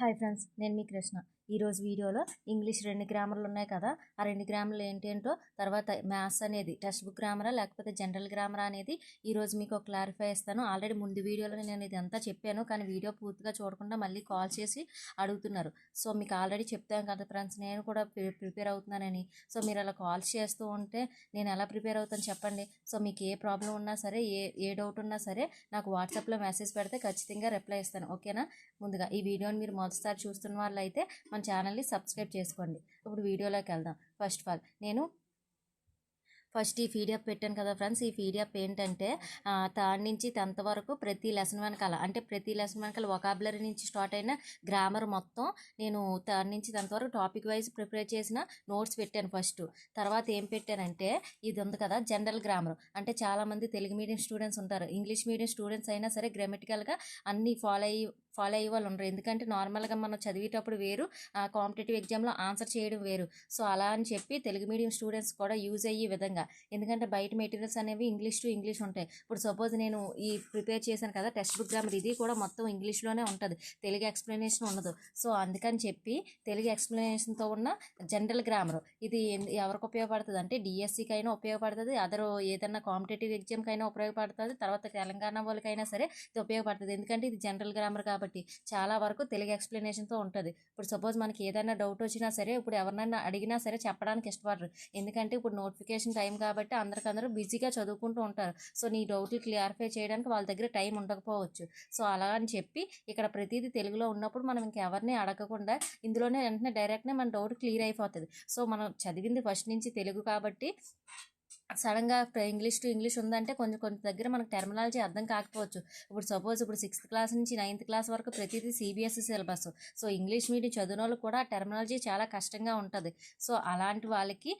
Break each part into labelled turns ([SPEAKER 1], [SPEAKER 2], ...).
[SPEAKER 1] Hi friends నేను మీ కృష్ణ. ఈరోజు వీడియోలో ఇంగ్లీష్ రెండు గ్రామర్లు ఉన్నాయి కదా ఆ రెండు గ్రామర్లు ఏంటేంటో తర్వాత మ్యాథ్స్ అనేది టెక్స్ట్ బుక్ గ్రామరా లేకపోతే జనరల్ గ్రామరా అనేది ఈరోజు మీకు క్లారిఫై ఇస్తాను ఆల్రెడీ ముందు వీడియోలో నేను ఇదంతా చెప్పాను కానీ వీడియో పూర్తిగా చూడకుండా మళ్ళీ కాల్ చేసి అడుగుతున్నారు. సో మీకు ఆల్రెడీ చెప్తాను కదా ఫ్రెండ్స్ నేను కూడా ప్రి- ప్రిపేర్ అవుతున్నానని. సో మీరు అలా కాల్స్ చేస్తూ ఉంటే నేను ఎలా ప్రిపేర్ అవుతాను చెప్పండి? సో మీకు ఏ ప్రాబ్లం ఉన్నా సరే ఏ ఏ డౌట్ ఉన్నా సరే నాకు వాట్సాప్లో మెసేజ్ పెడితే ఖచ్చితంగా రిప్లై ఇస్తాను. ఓకేనా? ముందుగా ఈ వీడియోని మీరు మొదటిసారి చూస్తున్న వాళ్ళు అయితే మన ఛానల్ని సబ్స్క్రైబ్ చేసుకోండి. ఇప్పుడు వీడియోలోకి వెళ్దాం. ఫస్ట్ ఆఫ్ ఆల్ నేను ఫస్ట్ ఈ పీడిఎఫ్ పెట్టాను కదా ఫ్రెండ్స్ ఈ పీడిఎఫ్ ఏంటంటే థర్డ్ నుంచి టెన్త్ వరకు ప్రతి లెసన్ వెనకాల అంటే ప్రతి లెసన్ వెనకాల వొకాబులరీ నుంచి స్టార్ట్ అయిన గ్రామర్ మొత్తం నేను థర్డ్ నుంచి టెన్త్ వరకు టాపిక్ వైజ్ ప్రిపేర్ చేసిన నోట్స్ పెట్టాను ఫస్ట్ తర్వాత ఏం పెట్టానంటే ఇది ఉంది కదా జనరల్ గ్రామర్ అంటే చాలామంది తెలుగు మీడియం స్టూడెంట్స్ ఉంటారు. ఇంగ్లీష్ మీడియం స్టూడెంట్స్ అయినా సరే గ్రామటికల్గా అన్నీ ఫాలో అయ్యి ఫాలో అయ్యే వాళ్ళు ఉండరు. ఎందుకంటే నార్మల్గా మనం చదివేటప్పుడు వేరు కాంపిటేటివ్ ఎగ్జామ్లో ఆన్సర్ చేయడం వేరు. సో అలా అని చెప్పి తెలుగు మీడియం స్టూడెంట్స్ కూడా యూజ్ అయ్యే విధంగా. ఎందుకంటే బయట మెటీరియల్స్ అనేవి ఇంగ్లీష్ టు ఇంగ్లీష్ ఉంటాయి. ఇప్పుడు సపోజ్ నేను ఈ ప్రిపేర్ చేశాను కదా టెక్స్ట్ బుక్ గ్రామర్ ఇది కూడా మొత్తం ఇంగ్లీష్లోనే ఉంటుంది. తెలుగు ఎక్స్ప్లెనేషన్ ఉండదు. సో అందుకని చెప్పి తెలుగు ఎక్స్ప్లెనేషన్తో ఉన్న జనరల్ గ్రామర్ ఇది ఎవరికి ఉపయోగపడుతుంది అంటే డిఎస్సికి అయినా ఉపయోగపడుతుంది. అదర్ ఏదైనా కాంపిటేటివ్ ఎగ్జామ్కి అయినా ఉపయోగపడుతుంది. తర్వాత తెలంగాణ వాళ్ళకైనా సరే ఇది ఉపయోగపడుతుంది. ఎందుకంటే ఇది జనరల్ గ్రామర్ కాబట్టి కాబట్టి చాలా వరకు తెలుగు ఎక్స్ప్లెనేషన్తో ఉంటుంది. ఇప్పుడు సపోజ్ మనకి ఏదైనా డౌట్ వచ్చినా సరే ఇప్పుడు ఎవరినైనా అడిగినా సరే చెప్పడానికి ఇష్టపడరు. ఎందుకంటే ఇప్పుడు నోటిఫికేషన్ టైం కాబట్టి అందరికందరూ బిజీగా చదువుకుంటూ ఉంటారు. సో నీ డౌట్లు క్లియర్ఫై చేయడానికి వాళ్ళ దగ్గర టైం ఉండకపోవచ్చు. సో అలా అని చెప్పి ఇక్కడ ప్రతిదీ తెలుగులో ఉన్నప్పుడు మనం ఇంకెవరిని అడగకుండా ఇందులోనే వెంటనే డైరెక్ట్నే మన డౌట్ క్లియర్ అయిపోతుంది. సో మనం చదివింది ఫస్ట్ నుంచి తెలుగు కాబట్టి సడన్గా ఇంగ్లీష్ టు ఇంగ్లీష్ ఉందంటే కొంచెం కొంచెం దగ్గర మనకు టెర్మినాలజీ అర్థం కాకపోవచ్చు. ఇప్పుడు సపోజ్ ఇప్పుడు సిక్స్త్ క్లాస్ నుంచి నైన్త్ క్లాస్ వరకు ప్రతిదీ CBSE syllabus. So English medium చదివిన వాళ్ళు కూడా టెర్మినాలజీ చాలా కష్టంగా ఉంటుంది. సో అలాంటి వాళ్ళకి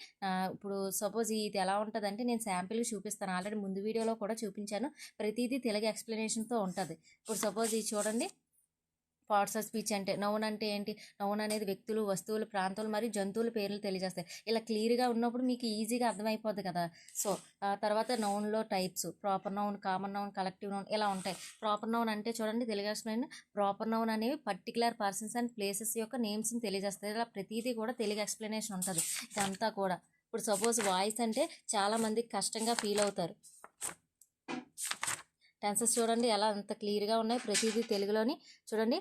[SPEAKER 1] ఇప్పుడు సపోజ్ ఇది ఎలా ఉంటుందంటే నేను శాంపిల్ చూపిస్తాను. ఆల్రెడీ ముందు వీడియోలో కూడా చూపించాను. ప్రతిదీ తెలుగు ఎక్స్ప్లెనేషన్తో ఉంటుంది. ఇప్పుడు సపోజ్ ఇది చూడండి. పార్ట్స్ ఆఫ్ స్పీచ్ అంటే నౌన్ అంటే ఏంటి? నౌన్ అనేది వ్యక్తులు వస్తువులు ప్రాంతాలు మరియు జంతువుల పేర్లు తెలియజేస్తాయి. ఇలా క్లియర్గా ఉన్నప్పుడు మీకు ఈజీగా అర్థమైపోద్ది కదా. సో తర్వాత నౌన్లో types proper noun common noun collective noun ఇలా ఉంటాయి. ప్రాపర్ నౌన్ అంటే చూడండి తెలుగు ప్రాపర్ నౌన్ అనేవి పర్టికులర్ పర్సన్స్ అండ్ ప్లేసెస్ యొక్క నేమ్స్ని తెలియజేస్తాయి. ఇలా ప్రతిదీ కూడా తెలుగు ఎక్స్ప్లెనేషన్ ఉంటుంది. ఇదంతా కూడా. ఇప్పుడు సపోజ్ వాయిస్ అంటే చాలామంది కష్టంగా ఫీల్ అవుతారు. టెన్సెస్ చూడండి ఎలా అంత క్లియర్గా ఉన్నాయి ప్రతిదీ తెలుగులోని. చూడండి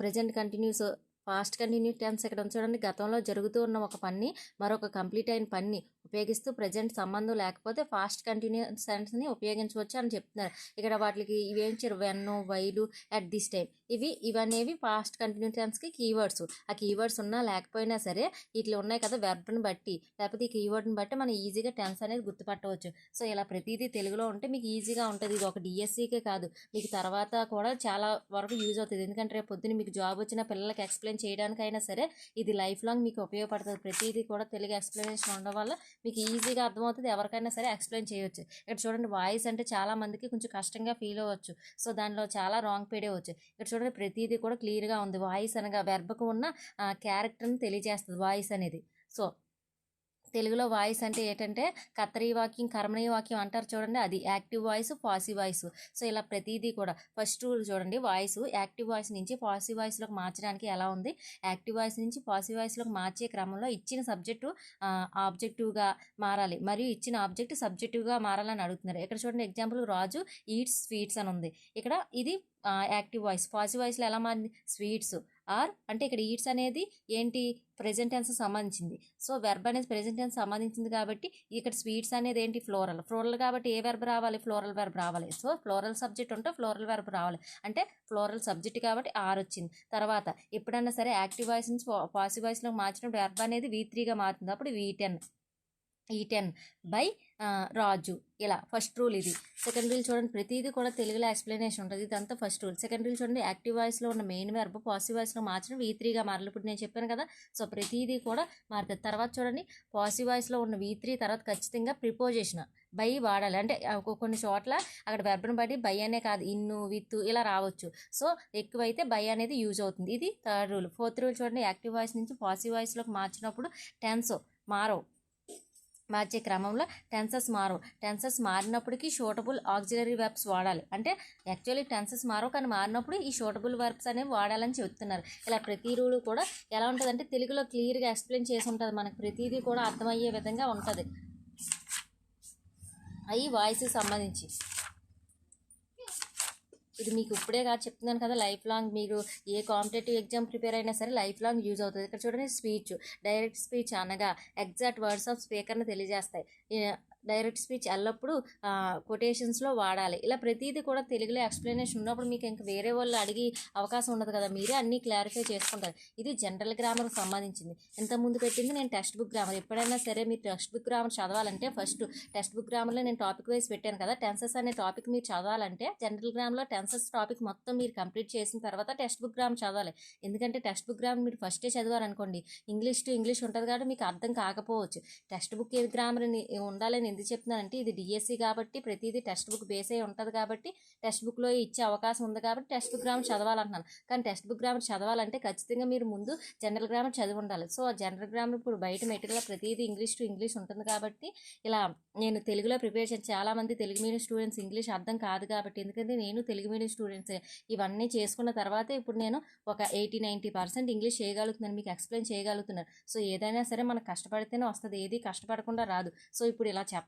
[SPEAKER 1] present continuous past continue tense ఇక్కడ ఉంది చూడండి. గతంలో జరుగుతూ ఉన్న ఒక పని మరొక కంప్లీట్ అయిన పని ఉపయోగిస్తూ ప్రజెంట్ సంబంధం లేకపోతే ఫాస్ట్ కంటిన్యూ సెన్స్ని ఉపయోగించవచ్చు అని చెప్తున్నారు. ఇక్కడ వాటికి ఇవేంచారు when while at this time ఇవి ఇవనేవి ఫాస్ట్ కంటిన్యూ సెన్స్కి కీవర్డ్స్ ఆ కీవర్డ్స్ ఉన్నా లేకపోయినా సరే ఇట్లా ఉన్నాయి కదా వెర్బ్ని బట్టి. లేకపోతే ఈ కీవర్డ్ని బట్టి మనం ఈజీగా టెన్స్ అనేది గుర్తుపట్టవచ్చు. సో ఇలా ప్రతిదీ తెలుగులో ఉంటే మీకు ఈజీగా ఉంటుంది. ఇది ఒక డిఎస్సికే కాదు. మీకు తర్వాత కూడా చాలా వరకు యూజ్ అవుతుంది. ఎందుకంటే రేపు పొద్దున్న మీకు జాబ్ వచ్చిన పిల్లలకి ఎక్స్ప్లెయిన్ చేయడానికైనా సరే ఇది లైఫ్ లాంగ్ మీకు ఉపయోగపడుతుంది. ప్రతిదీ కూడా తెలుగు ఎక్స్ప్లెనేషన్ ఉండడం వల్ల మీకు ఈజీగా అర్థమవుతుంది. ఎవరికైనా సరే ఎక్స్ప్లెయిన్ చేయవచ్చు ఇక్కడ చూడండి వాయిస్ అంటే చాలా మందికి కొంచెం కష్టంగా ఫీల్ అవ్వచ్చు. సో దానిలో చాలా రాంగ్ పేడేవచ్చు ఇక్కడ చూడండి ప్రతిదీ కూడా క్లియర్గా ఉంది. వాయిస్ అనగా వెర్బకు ఉన్న క్యారెక్టర్ని తెలియజేస్తుంది వాయిస్ అనేది. సో తెలుగులో వాయిస్ అంటే ఏంటంటే కత్తరీ వాక్యం కర్మణీ వాక్యం అంటారు చూడండి. అది active voice passive voice. So ఇలా ప్రతిదీ కూడా. ఫస్ట్ చూడండి. వాయిస్ యాక్టివ్ వాయిస్ నుంచి పాసివ్ వాయిస్లోకి మార్చడానికి ఎలా ఉంది? యాక్టివ్ వాయిస్ నుంచి పాసివ్ వాయిస్లోకి మార్చే క్రమంలో ఇచ్చిన సబ్జెక్టు ఆబ్జెక్టివ్గా మారాలి. మరియు ఇచ్చిన ఆబ్జెక్ట్ సబ్జెక్టివ్గా మారాలని అడుగుతున్నారు. ఇక్కడ చూడండి ఎగ్జాంపుల్ రాజు ఈట్స్ స్వీట్స్ అని ఉంది. ఇక్కడ ఇది యాక్టివ్ వాయిస్. పాసివ్ వాయిస్లో ఎలా మారింది? స్వీట్స్. ఆర్ అంటే ఇక్కడ ఈట్స్ అనేది ఏంటి? ప్రెజెంట్ టెన్స్ సంబంధించింది. సో వెర్బ్ అనేది ప్రెజెంట్ టెన్స్ సంబంధించింది కాబట్టి ఇక్కడ స్వీట్స్ అనేది ఏంటి? ఫ్లోరల్. ఫ్లోరల్ కాబట్టి ఏ వెర్బ్ రావాలి? ఫ్లోరల్ వెర్బ్ రావాలి. సో ఫ్లోరల్ సబ్జెక్ట్ ఉంటే ఫ్లోరల్ వెర్బ్ రావాలి. అంటే ఫ్లోరల్ సబ్జెక్ట్ కాబట్టి ఆర్ వచ్చింది. తర్వాత ఎప్పుడన్నా సరే యాక్టివ్ వాయిస్ నుంచి పాసివ్ వాయిస్లో మార్చినప్పుడు వెర్బ్ అనేది వీ త్రీగా మారుతుంది. అప్పుడు వీ టెన్. ఈ టెన్ బై రాజు. ఇలా ఫస్ట్ రూల్ ఇది. సెకండ్ రూల్ చూడండి ప్రతిదీ కూడా తెలుగులో ఎక్స్ప్లెనేషన్ ఉంటుంది. ఇదంతా ఫస్ట్ రూల్. సెకండ్ రూల్ చూడండి యాక్టివ్ వాయిస్లో ఉన్న మెయిన్ వెర్బ్ పాసిటివ్ వాయిస్లో మార్చడం వీ త్రీగా మారాలి. ఇప్పుడు నేను చెప్పాను కదా సో ప్రతిదీ కూడా మారుతుంది. తర్వాత చూడండి పాసిటివ్ వాయిస్లో ఉన్న వీ త్రీ తర్వాత ఖచ్చితంగా ప్రిపోజిషన్ బై వాడాలి. అంటే కొన్ని చోట్ల అక్కడ వెర్బ్ని బట్టి బై అనే కాదు ఇన్ను విత్ ఇలా రావచ్చు. సో ఎక్కువైతే బై అనేది యూజ్ అవుతుంది. ఇది థర్డ్ రూల్. ఫోర్త్ రూల్ చూడండి యాక్టివ్ వాయిస్ నుంచి పాసిటివ్ వాయిస్లోకి మార్చినప్పుడు టెన్స్ మారవు. మార్చే క్రమంలో టెన్సెస్ మారవు. టెన్సెస్ మారినప్పటికీ షూటబుల్ ఆక్సిలరీ వెర్బ్స్ వాడాలి. అంటే యాక్చువల్లీ టెన్సెస్ మారవు కానీ మారినప్పుడు ఈ షూటబుల్ వర్బ్స్ అనేవి వాడాలని చెప్తున్నారు. ఇలా ప్రతి రూలు కూడా ఎలా ఉంటుందంటే తెలుగులో క్లియర్గా ఎక్స్ప్లెయిన్ చేసి ఉంటుంది. మనకు ప్రతిదీ కూడా అర్థమయ్యే విధంగా ఉంటుంది. అవి వాయిస్ సంబంధించి. ఇది మీకు ఇప్పుడే కాదు చెప్తున్నాను కదా లైఫ్ లాంగ్ మీరు ఏ కాంపిటేటివ్ ఎగ్జామ్ ప్రిపేర్ అయినా సరే లైఫ్ లాంగ్ యూజ్ అవుతుంది. ఇక్కడ చూడండి స్పీచ్ డైరెక్ట్ స్పీచ్ అనగా ఎగ్జాక్ట్ వర్డ్స్ ఆఫ్ స్పీకర్ని తెలియజేస్తాయి. డైరెక్ట్ స్పీచ్ ఎల్లప్పుడూ కొటేషన్స్లో వాడాలి. ఇలా ప్రతిదీ కూడా తెలుగులో ఎక్స్ప్లెనేషన్ ఉన్నప్పుడు మీకు ఇంకా వేరే వాళ్ళు అడిగి అవకాశం ఉండదు కదా మీరే అన్నీ క్లారిఫై చేసుకుంటారు. ఇది జనరల్ గ్రామర్కి సంబంధించింది. ఇంత ముందు పెట్టింది నేను టెక్స్ట్ బుక్ గ్రామర్. ఎప్పుడైనా సరే మీరు టెక్స్ట్ బుక్ గ్రామర్ చదవాలంటే ఫస్ట్ టెక్స్ట్ బుక్ గ్రామర్లో నేను టాపిక్ వైజ్ పెట్టాను కదా టెన్సెస్ అనే టాపిక్ మీరు చదవాలంటే జనరల్ గ్రామ్లో టెన్సెస్ టాపిక్ మొత్తం మీరు కంప్లీట్ చేసిన తర్వాత టెక్స్ట్ బుక్ గ్రామర్ చదవాలి. ఎందుకంటే టెక్స్ట్ బుక్ గ్రామర్ మీరు ఫస్టే చదివారనుకోండి ఇంగ్లీష్ టు ఇంగ్లీష్ ఉంటుంది కాబట్టి మీకు అర్థం కాకపోవచ్చు. టెక్స్ట్ బుక్ ఏ గ్రామర్ అని ఉండాలని ఎందుకు చెప్తున్నానంటే ఇది డిఎస్సి కాబట్టి ప్రతిదీ టెక్స్ట్ బుక్ బేస్ అయి ఉంటుంది కాబట్టి టెక్స్ట్ బుక్లో ఇచ్చే అవకాశం ఉంది కాబట్టి టెక్స్ట్ బుక్ గ్రామర్ చదవాలంటున్నాను. కానీ టెక్స్ట్ బుక్ గ్రామర్ చదవాలంటే ఖచ్చితంగా మీరు ముందు జనరల్ గ్రామర్ చదివి ఉండాలి. సో ఆ జనరల్ గ్రామర్ ఇప్పుడు బయట మెటీరియల్ ప్రతిదీ ఇంగ్లీష్ టు ఇంగ్లీష్ ఉంటుంది కాబట్టి ఇలా నేను తెలుగులో ప్రిపేర్ చేసి చాలామంది తెలుగు మీడియం స్టూడెంట్స్ ఇంగ్లీష్ అర్థం కాదు కాబట్టి ఎందుకంటే నేను తెలుగు మీడియం స్టూడెంట్స్. ఇవన్నీ చేసుకున్న తర్వాత ఇప్పుడు నేను ఒక ఎయిటీ నైంటీ పర్సెంట్ ఇంగ్లీష్ చేయగలుగుతున్నాను. మీకు ఎక్స్ప్లెయిన్ చేయగలుగుతున్నాను. సో ఏదైనా సరే మనకు కష్టపడితేనే వస్తుంది. ఏది కష్టపడకుండా రాదు. సో ఇప్పుడు ఇలా చెప్ప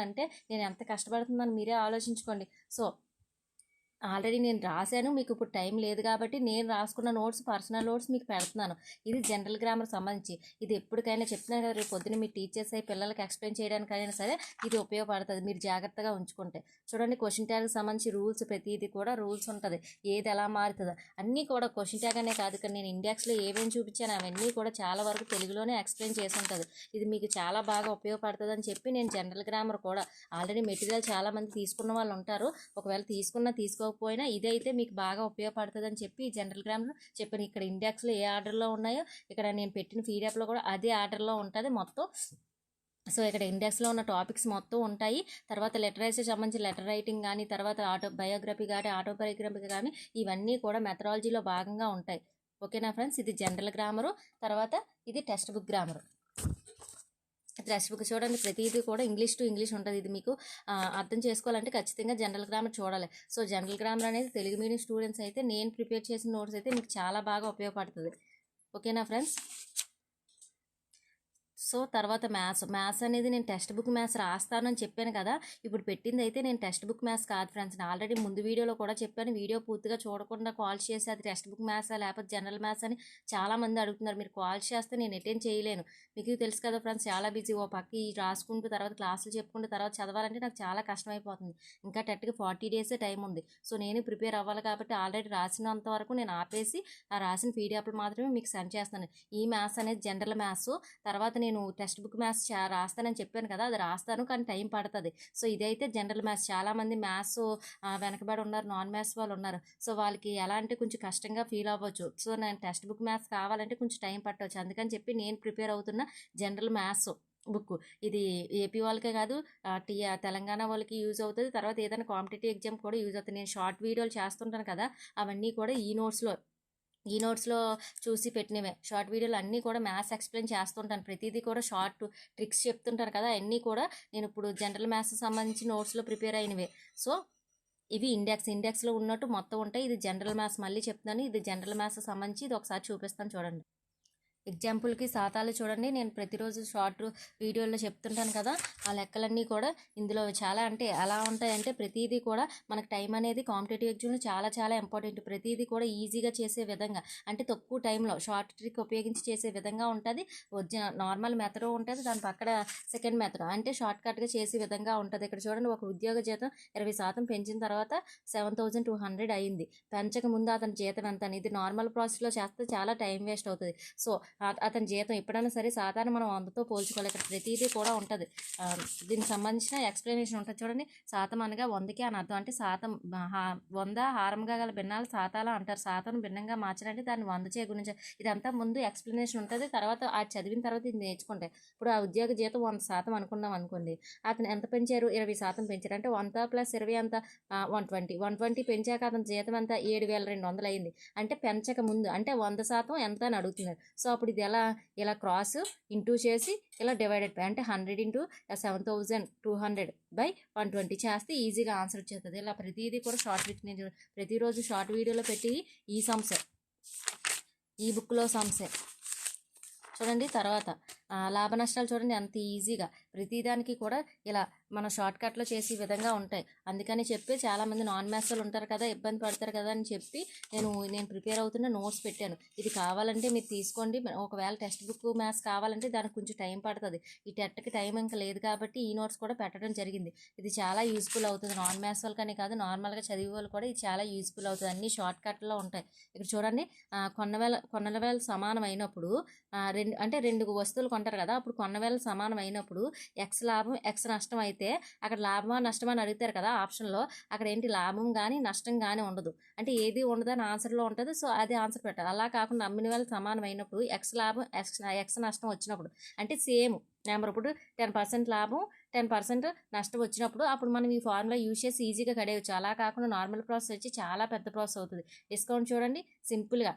[SPEAKER 1] అంటే నేను ఎంత కష్టపడుతున్నాను మీరే ఆలోచించుకోండి. సో ఆల్రెడీ నేను రాశాను మీకు ఇప్పుడు టైం లేదు కాబట్టి నేను రాసుకున్న నోట్స్ పర్సనల్ నోట్స్ మీకు పెడుతున్నాను. ఇది జనరల్ గ్రామర్ సంబంధించి. ఇది ఎప్పటికైనా చెప్తున్నాను కదా రేపు పొద్దున మీ టీచర్స్ అయి పిల్లలకి ఎక్స్ప్లెయిన్ చేయడానికైనా సరే ఇది ఉపయోగపడుతుంది. మీరు జాగ్రత్తగా ఉంచుకుంటే. చూడండి క్వశ్చన్ ట్యాగ్కి సంబంధించి రూల్స్ ప్రతిదీ కూడా రూల్స్ ఉంటుంది. ఏది ఎలా మారుతుందో. అన్నీ కూడా క్వశ్చన్ ట్యాగ్ అనే కాదు కానీ నేను ఇండెక్స్లో ఏమేమి చూపించాను అవన్నీ కూడా చాలా వరకు తెలుగులోనే ఎక్స్ప్లెయిన్ చేసి ఉంటుంది ఇది మీకు చాలా బాగా ఉపయోగపడుతుంది అని చెప్పి నేను జనరల్ గ్రామర్ కూడా ఆల్రెడీ మెటీరియల్ చాలామంది తీసుకున్న వాళ్ళు ఉంటారు. ఒకవేళ తీసుకున్న తీసుకో తీసుకోకపోయినా ఇదైతే మీకు బాగా ఉపయోగపడుతుంది అని చెప్పి జనరల్ గ్రామర్ చెప్పాను. ఇక్కడ ఇండెక్స్లో ఏ ఆర్డర్లో ఉన్నాయో ఇక్కడ నేను పెట్టిన ఫీడ్యాప్లో కూడా అదే ఆర్డర్లో ఉంటుంది మొత్తం. సో ఇక్కడ ఇండెక్స్లో ఉన్న టాపిక్స్ మొత్తం ఉంటాయి. తర్వాత లిటరేచర్ సంబంధించి లెటర్ రైటింగ్ కానీ తర్వాత ఆటో బయోగ్రఫీ కానీ ఆటోబయోగ్రఫీ కానీ ఇవన్నీ కూడా మెథడాలజీలో భాగంగా ఉంటాయి. ఓకేనా ఫ్రెండ్స్ ఇది జనరల్ గ్రామరు తర్వాత ఇది text book grammar text book చూడండి. ప్రతిదీ కూడా ఇంగ్లీష్ టు ఇంగ్లీష్ ఉంటుంది ఇది మీకు. అర్థం చేసుకోవాలంటే ఖచ్చితంగా జనరల్ గ్రామర్ చూడాలి. సో జనరల్ గ్రామర్ అనేది తెలుగు మీడియం స్టూడెంట్స్ అయితే నేను ప్రిపేర్ చేసిన నోట్స్ అయితే మీకు చాలా బాగా ఉపయోగపడుతుంది. ఓకేనా ఫ్రెండ్స్ సో తర్వాత మ్యాథ్స్. మ్యాథ్స్ అనేది నేను టెక్స్ట్ బుక్ మ్యాథ్స్ రాస్తానని చెప్పాను కదా! ఇప్పుడు పెట్టింది అయితే నేను టెక్స్ట్ బుక్ మ్యాథ్స్ కాదు ఫ్రెండ్స్. నేను ఆల్రెడీ ముందు వీడియోలో కూడా చెప్పాను. వీడియో పూర్తిగా చూడకుండా కాల్ చేసి అది టెక్స్ట్ బుక్ మ్యాథ్స్ లేకపోతే జనరల్ మ్యాథ్స్ అని చాలామంది అడుగుతున్నారు. మీరు కాల్ చేస్తే నేను అటెండ్ చేయలేను. మీకు తెలుసు కదా ఫ్రెండ్స్ చాలా బిజీ. ఓ పక్క ఈ రాసుకుంటూ తర్వాత క్లాసులు చెప్పుకుంటూ తర్వాత చదవాలంటే నాకు చాలా కష్టమైపోతుంది. ఇంకా టెట్కి ఫార్టీ డేసే టైం ఉంది. సో నేను ప్రిపేర్ అవ్వాలి కాబట్టి ఆల్రెడీ రాసినంత వరకు నేను ఆపేసి ఆ రాసిన పీడిఎఫ్లు మాత్రమే మీకు సెండ్ చేస్తాను. ఈ మ్యాథ్స్ అనేది జనరల్ మ్యాథ్స్. తర్వాత నేను నేను టెక్స్ట్ బుక్ మ్యాథ్స్ చా రాస్తానని చెప్పాను కదా అది రాస్తాను కానీ టైం పడుతుంది. సో ఇదైతే జనరల్ మ్యాథ్స్. చాలామంది మ్యాథ్స్ వెనకబడి ఉన్నారు నాన్ మ్యాథ్స్ వాళ్ళు ఉన్నారు. సో వాళ్ళకి ఎలా అంటే కొంచెం కష్టంగా ఫీల్ అవ్వచ్చు. సో నేను టెక్స్ట్ బుక్ మ్యాథ్స్ కావాలంటే కొంచెం టైం పట్టవచ్చు. అందుకని చెప్పి నేను ప్రిపేర్ అవుతున్న జనరల్ మ్యాథ్స్ బుక్. ఇది ఏపీ వాళ్ళకే కాదు ఆ, టీ తెలంగాణ వాళ్ళకి యూజ్ అవుతుంది. తర్వాత ఏదైనా కాంపిటేటివ్ ఎగ్జామ్ కూడా యూజ్ అవుతుంది. నేను షార్ట్ వీడియోలు చేస్తుంటాను కదా అవన్నీ కూడా ఈ నోట్స్లో. ఈ నోట్స్లో చూసి పెట్టినవే. షార్ట్ వీడియోలు అన్నీ కూడా మ్యాథ్స్ ఎక్స్ప్లెయిన్ చేస్తుంటాను. ప్రతిదీ కూడా షార్ట్ ట్రిక్స్ చెప్తుంటాను కదా! అన్నీ కూడా నేను ఇప్పుడు జనరల్ మ్యాథ్స్ సంబంధించి నోట్స్లో ప్రిపేర్ అయినవే. సో ఇవి ఇండెక్స్. ఇండెక్స్లో ఉన్నట్టు మొత్తం ఉంటాయి. ఇది జనరల్ మ్యాథ్స్ మళ్ళీ చెప్తున్నాను. ఇది జనరల్ మ్యాథ్స్ సంబంధించి ఇది ఒకసారి చూపిస్తాను చూడండి. ఎగ్జాంపుల్కి శాతాలు చూడండి నేను ప్రతిరోజు షార్ట్ వీడియోలో చెప్తుంటాను కదా ఆ లెక్కలన్నీ కూడా ఇందులో చాలా అంటే ఎలా ఉంటాయంటే ప్రతిదీ కూడా మనకు టైం అనేది కాంపిటేటివ్ ఎగ్జామ్లో చాలా చాలా ఇంపార్టెంట్. ప్రతిదీ కూడా ఈజీగా చేసే విధంగా అంటే తక్కువ టైంలో షార్ట్ ట్రిక్ ఉపయోగించి చేసే విధంగా ఉంటుంది. ఒరిజినల్ నార్మల్ మెథడ్ ఉంటుంది దాని పక్కన సెకండ్ మెథడ్ అంటే షార్ట్ కట్గా చేసే విధంగా ఉంటుంది. ఇక్కడ చూడండి ఒక ఉద్యోగ జీతం ఇరవై శాతం పెంచిన తర్వాత సెవెన్ థౌజండ్ టూ హండ్రెడ్ అయింది. పెంచక ముందు అతని జీతం ఎంత ఇది నార్మల్ ప్రాసెస్లో చేస్తే చాలా టైం వేస్ట్ అవుతుంది. సో అతని జీతం ఎప్పుడైనా సరే సాధారణ మనం వందతో పోల్చుకోవాలి. ఇక్కడ ప్రతిదీ కూడా ఉంటుంది. దీనికి సంబంధించిన ఎక్స్ప్లెనేషన్ ఉంటుంది చూడండి. శాతం అనగా వందకి అని అర్థం. అంటే శాతం హా- వంద హారంగా గల భిన్నాలు శాతాలు అంటారు. శాతం భిన్నంగా మార్చాలంటే దాన్ని వంద చే గురించి ఇదంతా ముందు ఎక్స్ప్లెనేషన్ ఉంటుంది. తర్వాత ఆ చదివిన తర్వాత ఇది నేర్చుకుంటే ఇప్పుడు ఆ ఉద్యోగ జీతం వంద శాతం అనుకున్నాం అనుకోండి. అతను ఎంత పెంచారు? ఇరవై శాతం పెంచారు. అంటే వంద ప్లస్ ఇరవై అంత వన్ ట్వంటీ. వన్ ట్వంటీ పెంచాక అతని జీతం అంతా ఏడు వేల రెండు వందలు అయింది. అంటే పెంచక ముందు అంటే వంద శాతం ఎంత అని అడుగుతున్నారు. సో అప్పుడు ఇది ఎలా ఇలా క్రాస్ ఇంటూ చేసి ఇలా డివైడెడ్ బై అంటే hundred into seven thousand two hundred by one twenty చేస్తే ఈజీగా ఆన్సర్ వచ్చేస్తుంది. ఇలా ప్రతిదీ కూడా షార్ట్ వీక్ నేను ప్రతిరోజు షార్ట్ వీడియోలో పెట్టి ఈ సంసే ఈ బుక్లో సంసే చూడండి తర్వాత లాభ నష్టాలు చూడండి అంత ఈజీగా ప్రతిదానికి కూడా ఇలా మన షార్ట్ కట్లో చేసే విధంగా ఉంటాయి. అందుకని చెప్పి చాలామంది నాన్ మ్యాథ్స్ వాళ్ళు ఉంటారు కదా ఇబ్బంది పడతారు కదా అని చెప్పి నేను నేను ప్రిపేర్ అవుతున్న నోట్స్ పెట్టాను. ఇది కావాలంటే మీరు తీసుకోండి. ఒకవేళ టెక్స్ట్ బుక్ మ్యాథ్స్ కావాలంటే దానికి కొంచెం టైం పడుతుంది. ఈ టెట్కి టైం ఇంకా లేదు కాబట్టి ఈ నోట్స్ కూడా పెట్టడం జరిగింది. ఇది చాలా యూస్ఫుల్ అవుతుంది. నాన్ మ్యాథ్స్ వాళ్ళకని కాదు నార్మల్గా చదివే వాళ్ళు కూడా ఇది చాలా యూస్ఫుల్ అవుతుంది. అన్ని షార్ట్ కట్లో ఉంటాయి. ఇక్కడ చూడండి కొన్నవేళ కొన్న వేల సమానం అయినప్పుడు రెండు అంటే రెండు వస్తువులు కొంటారు కదా అప్పుడు కొన్నవేళ సమానమైనప్పుడు సమానం అయినప్పుడు ఎక్స్ లాభం ఎక్స్ నష్టం అయితే అక్కడ లాభమా నష్టమా అని అడుగుతారు కదా ఆప్షన్లో. అక్కడ ఏంటి లాభం కానీ నష్టం కానీ ఉండదు. అంటే ఏది ఉండదు అని ఆన్సర్లో ఉంటుంది. సో అది ఆన్సర్ పెట్టాలి. అలా కాకుండా అమ్మిన వేల సమానం అయినప్పుడు ఎక్స్ లాభం ఎక్స్ ఎక్స్ నష్టం వచ్చినప్పుడు అంటే సేమ్ నెంబర్ ఇప్పుడు టెన్ పర్సెంట్ లాభం టెన్ పర్సెంట్ నష్టం వచ్చినప్పుడు అప్పుడు మనం ఈ ఫార్ములా యూజ్ చేసి ఈజీగా కడేయచ్చు. అలా కాకుండా నార్మల్ ప్రాసెస్ వచ్చి చాలా పెద్ద ప్రాసెస్ అవుతుంది. డిస్కౌంట్ చూడండి సింపుల్గా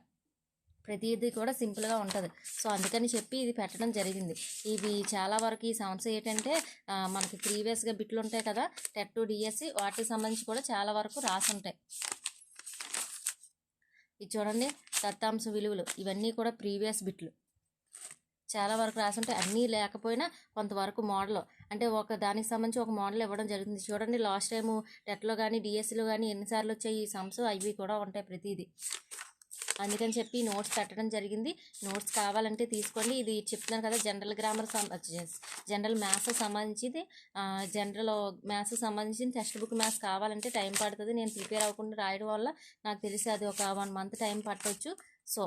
[SPEAKER 1] ప్రతిదీ కూడా సింపుల్గా ఉంటుంది. సో అందుకని చెప్పి ఇది పెట్టడం జరిగింది. ఇవి చాలా వరకు ఈ సంవత్సరం ఏంటంటే మనకి ప్రీవియస్గా బిట్లు ఉంటాయి కదా టెట్ టు డిఎస్సి వాటికి సంబంధించి కూడా చాలా వరకు రాసి ఉంటాయి ఇది చూడండి దత్తాంశ విలువలు. ఇవన్నీ కూడా ప్రీవియస్ బిట్లు. చాలా వరకు రాసుంటే అన్నీ లేకపోయినా కొంతవరకు మోడల్. అంటే ఒక దానికి సంబంధించి ఒక మోడల్ ఇవ్వడం జరుగుతుంది చూడండి లాస్ట్ టైము టెట్లో కానీ డిఎస్సిలో కానీ ఎన్నిసార్లు వచ్చాయి ఈ సమ్స్ అవి కూడా ఉంటాయి ప్రతిదీ. అందుకని చెప్పి నోట్స్ పెట్టడం జరిగింది. నోట్స్ కావాలంటే తీసుకోండి. ఇది చెప్తున్నాను కదా జనరల్ గ్రామర్ జనరల్ మ్యాథ్స్ సంబంధించింది. జనరల్ మ్యాథ్స్ సంబంధించిన టెక్స్ట్ బుక్ మ్యాథ్స్ కావాలంటే టైం పడుతుంది. నేను ప్రిపేర్ అవ్వకుండా రాయడం వల్ల నాకు తెలిసి అది ఒక వన్ మంత్ టైం పట్టవచ్చు సో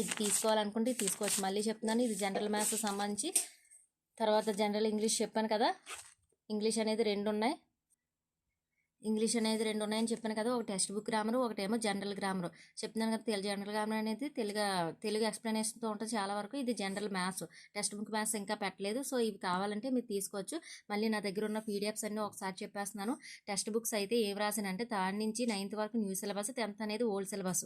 [SPEAKER 1] ఇది తీసుకోవాలనుకుంటే ఇది తీసుకోవచ్చు. మళ్ళీ చెప్తున్నాను ఇది జనరల్ మ్యాథ్స్ సంబంధించి. తర్వాత జనరల్ ఇంగ్లీష్ చెప్పాను కదా ఇంగ్లీష్ అనేది రెండు ఉన్నాయి. ఇంగ్లీష్ అనేది రెండు ఉన్నాయని చెప్పాను కదా ఒక టెక్స్ట్ బుక్ గ్రామర్ ఒకటేమో జనరల్ గ్రామర్. చెప్తున్నాను కదా తెలుగు జనరల్ గ్రామర్ అనేది తెలుగు తెలుగు ఎక్స్ప్లెనేషన్తో ఉంటుంది చాలా వరకు. ఇది general maths. Text book maths ఇంకా పెట్టలేదు. సో ఇవి కావాలంటే మీరు తీసుకోవచ్చు. మళ్ళీ నా దగ్గర ఉన్న పీడిఎఫ్స్ అన్ని ఒకసారి చెప్పేస్తున్నాను. టెక్స్ట్ బుక్స్ అయితే ఏం రాసానంటే థర్డ్ నుంచి నైన్త్ వరకు న్యూ సిలబస్ టెన్త్ అనేది old syllabus.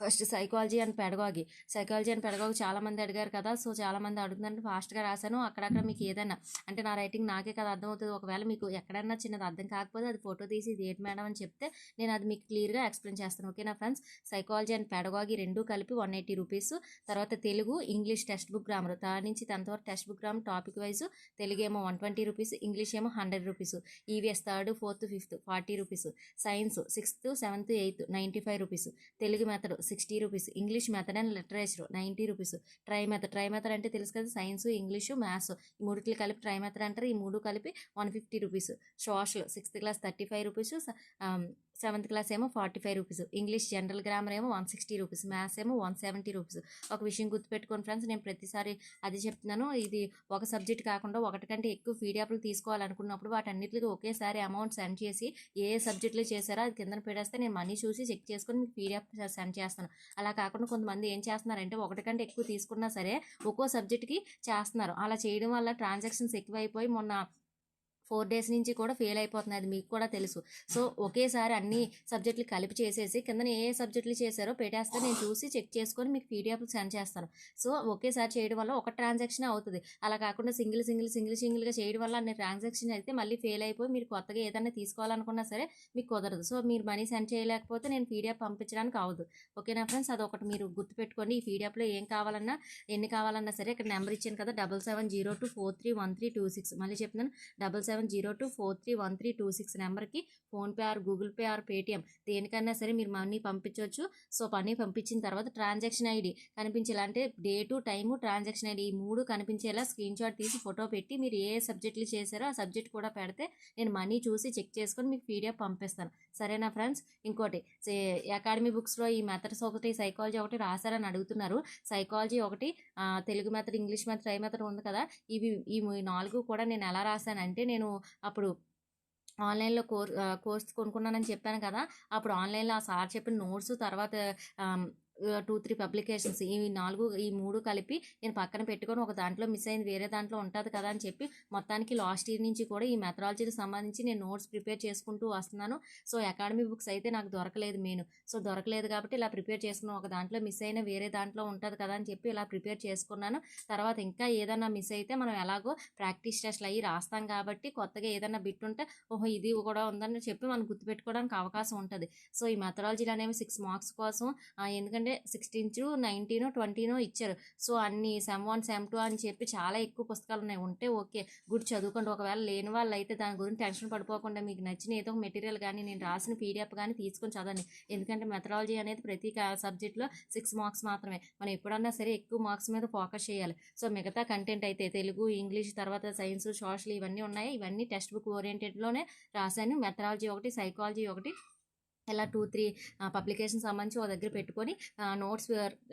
[SPEAKER 1] First psychology and pedagogy. Psychology and pedagogy చాలా మంది అడిగారు కదా సో చాలా మంది అడుగుతుందంటే ఫాస్ట్గా రాశాను. అక్కడక్కడ మీకు ఏదైనా అంటే నా రైటింగ్ నాకే కదా అర్థమవుతుంది. ఒకవేళ మీకు ఎక్కడైనా చిన్నది అర్థం కాకపోతే అది ఫోటో తీసి ఇది ఏంటి మేడం అని చెప్తే నేను అది మీకు క్లియర్గా ఎక్స్ప్లెయిన్ చేస్తాను. ఓకేనా ఫ్రెండ్స్? సైకాలజీ అండ్ పెడగాగి రెండు కలిపి వన్ ఎయిటీ రూపీస్. తర్వాత Telugu English text book grammar. Third నుంచి టెన్త్ వరకు text book grammar topic wise Telugu ఏమో వన్ ట్వంటీ రూపీస్ ఇంగ్లీష్ ఏమో hundred rupees. EVS third fourth fifth forty rupees. Science sixth seventh eighth ninety five rupees. Telugu method sixty rupees English method and literature ninety rupees try method try method అంటే తెలుసు కదా science English maths ఈ మూడిట్లు కలిపి try method అంటారు. ఈ మూడు కలిపి one fifty rupees social sixth class thirty five rupees seventh class ఏమో forty five rupees English general grammar ఏమో వన్ సిక్స్టీ రూపీస్ మ్యాథ్స్ ఏమో వన్ సెవెంటీ రూపీస్. ఒక విషయం గుర్తుపెట్టుకోండి ఫ్రెండ్స్ నేను ప్రతిసారి అది చెప్తున్నాను ఇది ఒక సబ్జెక్ట్ కాకుండా ఒకటి కంటే ఎక్కువ పీడిఎఫ్లు తీసుకోవాలనుకున్నప్పుడు వాటన్నిటికీ ఒకేసారి అమౌంట్ సెండ్ చేసి ఏ ఏ సబ్జెక్టులు చేశారో అది కింద పెడేస్తే నేను మనీ చూసి చెక్ చేసుకుని మీకు పీడిఎఫ్ సెండ్ చేస్తాను. అలా కాకుండా కొంతమంది ఏం చేస్తున్నారంటే ఒకటి కంటే ఎక్కువ తీసుకున్నా సరే ఒక్కో సబ్జెక్ట్కి చేస్తున్నారు. అలా చేయడం వల్ల ట్రాన్సాక్షన్స్ ఎక్కువైపోయి మొన్న ఫోర్ డేస్ నుంచి కూడా ఫెయిల్ అయిపోతుంది అది మీకు కూడా తెలుసు. సో ఒకేసారి అన్ని సబ్జెక్టులు కలిపి చేసేసి కింద ఏ సబ్జెక్టులు చేశారో పెట్టేస్తే నేను చూసి చెక్ చేసుకొని మీకు పీడిఎఫ్లు సెండ్ చేస్తాను. సో ఒకేసారి చేయడం వల్ల ఒక ట్రాన్సాక్షన్ అవుతుంది. అలా కాకుండా సింగిల్ సింగిల్ సింగిల్ సింగిల్గా చేయడం వల్ల అన్ని ట్రాన్సాక్షన్ అయితే మళ్ళీ ఫెయిల్ అయిపోయి మీరు కొత్తగా ఏదైనా తీసుకోవాలనుకున్నా సరే మీకు కుదరదు. సో మీరు మనీ సెండ్ చేయలేకపోతే నేను పీడిఎఫ్ పంపించడానికి అవ్వదు ఓకేనా ఫ్రెండ్స్? అదొకటి మీరు గుర్తుపెట్టుకోండి ఈ పీడిఎఫ్లో ఏం కావాలన్నా ఎన్ని కావాలన్నా సరే ఇక్కడ నెంబర్ ఇచ్చాను కదా double seven zero two four three one three two six. మళ్ళీ చెప్తున్నాను. Double seven zero two four three one three two six నెంబర్కి PhonePe or Google Pay or Paytm దేనికైనా సరే మీరు మనీ పంపించవచ్చు సో మనీ పంపించిన తర్వాత ట్రాన్సాక్షన్ ఐడి కనిపించేలా అంటే డేటు టైము ట్రాన్సాక్షన్ ఐడి ఈ మూడు కనిపించేలా స్క్రీన్ షాట్ తీసి ఫోటో పెట్టి మీరు ఏ సబ్జెక్టులు చేశారో ఆ సబ్జెక్ట్ కూడా పెడితే నేను మనీ చూసి చెక్ చేసుకొని మీకు పీడిఎఫ్ పంపిస్తాను. సరేనా ఫ్రెండ్స్? ఇంకోటి అకాడమీ బుక్స్లో ఈ మెథడ్స్ ఒకటి సైకాలజీ ఒకటి రాశారని అడుగుతున్నారు. సైకాలజీ ఒకటి Telugu method English method try method ఉంది కదా. ఇవి ఈ నాలుగు కూడా నేను ఎలా రాశానంటే నేను అప్పుడు ఆన్లైన్లో కోర్ కోర్స్ కొనుక్కున్నానని చెప్పాను కదా! అప్పుడు ఆన్లైన్లో ఆ సార్ చెప్పిన నోట్స్ తర్వాత టూ త్రీ పబ్లికేషన్స్ ఈ నాలుగు ఈ మూడు కలిపి నేను పక్కన పెట్టుకొని ఒక దాంట్లో మిస్ అయింది వేరే దాంట్లో ఉంటుంది కదా అని చెప్పి మొత్తానికి లాస్ట్ ఇయర్ నుంచి కూడా ఈ మెథడాలజీకి సంబంధించి నేను నోట్స్ ప్రిపేర్ చేసుకుంటూ వస్తున్నాను. సో అకాడమీ బుక్స్ అయితే నాకు దొరకలేదు మెయిన్ సో దొరకలేదు కాబట్టి ఇలా ప్రిపేర్ చేసుకున్నాను. ఒక దాంట్లో మిస్ అయిన వేరే దాంట్లో ఉంటుంది కదా అని చెప్పి ఇలా ప్రిపేర్ చేసుకున్నాను. తర్వాత ఇంకా ఏదైనా మిస్ అయితే మనం ఎలాగో ప్రాక్టీస్ టెస్ట్లు అయ్యి రాస్తాం కాబట్టి కొత్తగా ఏదైనా బిట్ ఉంటే ఓహో ఇది కూడా ఉందని చెప్పి మనం గుర్తుపెట్టుకోవడానికి అవకాశం ఉంటుంది. సో ఈ మెథడాలజీలు అనేవి సిక్స్ మార్క్స్ కోసం ఎందుకంటే ఎందుకంటే సిక్స్టీన్ టు ట్వంటీనో ఇచ్చారు. సో అన్ని సెమ్ వన్ సెమ్ టూ అని చెప్పి చాలా ఎక్కువ పుస్తకాలు ఉన్నాయి. ఉంటే ఓకే గుడ్ చదువుకోండి. ఒకవేళ లేని వాళ్ళు అయితే దాని గురించి టెన్షన్ పడిపోకుండా మీకు నచ్చిన ఏదో ఒక మెటీరియల్ కానీ నేను రాసిన పీడిఎఫ్ కానీ తీసుకొని చదవండి. ఎందుకంటే మెథడాలజీ అనేది ప్రతి సబ్జెక్ట్లో సిక్స్ మార్క్స్ మాత్రమే. మనం ఎప్పుడన్నా సరే ఎక్కువ మార్క్స్ మీద ఫోకస్ చేయాలి. సో మిగతా కంటెంట్ అయితే తెలుగు ఇంగ్లీష్ తర్వాత సైన్స్ సోషల్ ఇవన్నీ ఉన్నాయి. ఇవన్నీ టెక్స్ట్ బుక్ ఓరియంటెడ్లోనే రాశాను. మెథడాలజీ ఒకటి సైకాలజీ ఒకటి ఇలా టూ త్రీ పబ్లికేషన్ సంబంధించి ఒక దగ్గర పెట్టుకొని నోట్స్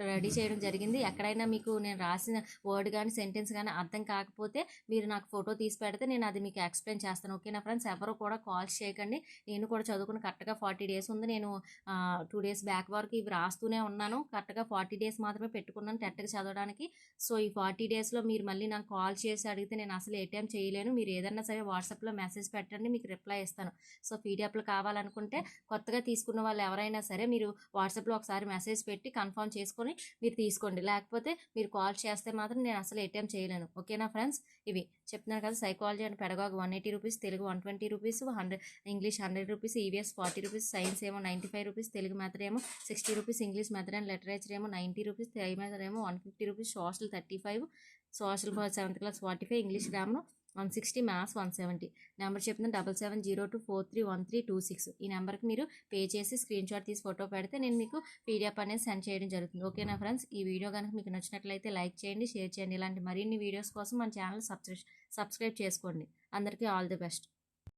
[SPEAKER 1] రెడీ చేయడం జరిగింది. ఎక్కడైనా మీకు నేను రాసిన వర్డ్ కానీ సెంటెన్స్ కానీ అర్థం కాకపోతే మీరు నాకు ఫోటో తీసి పెడితే నేను అది మీకు ఎక్స్ప్లెయిన్ చేస్తాను. ఓకేనా ఫ్రెండ్స్? ఎవరు కూడా కాల్స్ చేయకండి. నేను కూడా చదువుకుని కరెక్ట్గా ఫార్టీ డేస్ ఉంది. నేను టూ డేస్ బ్యాక్ వరకు ఇవి రాస్తూనే ఉన్నాను. కరెక్ట్గా ఫార్టీ డేస్ మాత్రమే పెట్టుకున్నాను టెట్గా చదవడానికి. సో ఈ ఫార్టీ డేస్లో మీరు మళ్ళీ నాకు కాల్ చేసి అడిగితే నేను అసలు ఏటీఎం చేయలేను. మీరు ఏదన్నా సరే వాట్సాప్లో మెసేజ్ పెట్టండి మీకు రిప్లై ఇస్తాను. సో పీడిఎఫ్లు కావాలనుకుంటే కొత్తగా తీసుకున్న వాళ్ళు ఎవరైనా సరే మీరు వాట్సాప్లో ఒకసారి మెసేజ్ పెట్టి కన్ఫర్మ్ చేసుకొని మీరు తీసుకోండి. లేకపోతే మీరు కాల్ చేస్తే మాత్రం నేను అసలు ఏటీఎం చేయలేను. ఓకేనా ఫ్రెండ్స్ ఇవి చెప్తున్నాను కదా psychology and pedagogy one eighty rupees Telugu one twenty rupees hundred English hundred rupees EVS forty rupees science ఏమో ninety five rupees Telugu method ఏమో sixty rupees English method and literature ఏమో ninety rupees Telugu method ఏమో one fifty rupees social thirty five social for seventh class forty five English గ్రామ్లో one sixty maths one seventy. Number చెప్తున్నాను double seven zero two four three one three two six. ఈ నెంబర్కి మీరు pay చేసి screen shot తీసి photo పెడితే నేను మీకు PDF అనేది సెండ్ చేయడం జరుగుతుంది. ఓకేనా ఫ్రెండ్స్? ఈ వీడియో కనుక మీకు నచ్చినట్లయితే లైక్ చేయండి షేర్ చేయండి. ఇలాంటి మరిన్ని వీడియోస్ కోసం మన ఛానల్ సబ్స్క్రైబ్ సబ్స్క్రైబ్ చేసుకోండి. అందరికీ ఆల్ ది బెస్ట్.